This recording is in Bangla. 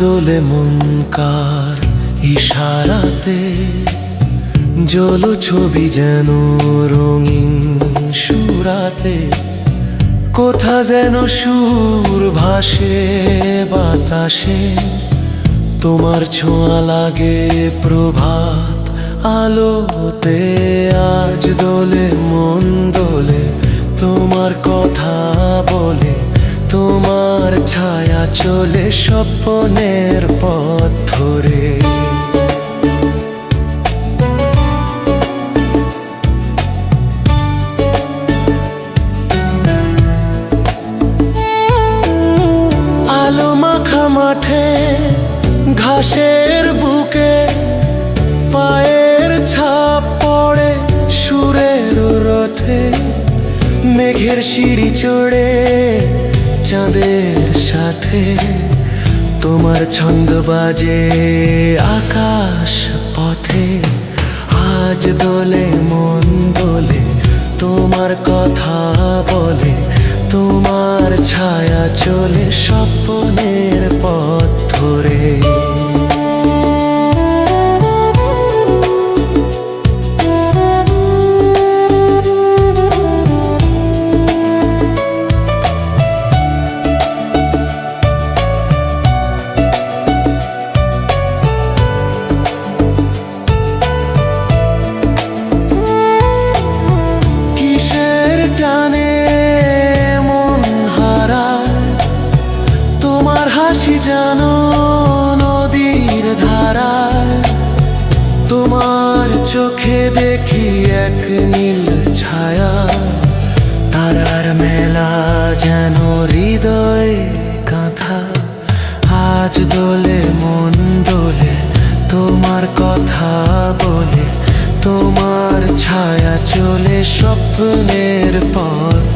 দোলে মনকার ইশারাতে জল ছবি যেন রঙিন সুরাতে। কোথা যেন সুর ভাসে বাতাসে, তোমার ছোঁয়া লাগে প্রভাত আলোতে। আজ দোলে মন দোলে তোমার কথা বলে তোমার ছায়া চলে স্বপ্নের পথ ধরে। আলো মাখা মাঠে, ঘাসের বুকে, পায়ের ছাপ পড়ে সুরের রথে, মেঘের সিঁড়ি চড়ে। চাঁদের সাথে তোমার ছন্দ বাজে আকাশ পথে। আজ দোলে, মন দোলে, তোমার কথা বলে, তোমার ছায়া চলে স্বপ্নের পথ ধরে। হাসি জানো নদীর ধারায় তোমার চোখে দেখি এক নীল ছায়া, তারার মেলা যেন হৃদয় কাঁথা। আজ দোলে মন দোলে তোমার কথা বলে, তোমার ছায়া চলে স্বপ্নের পথ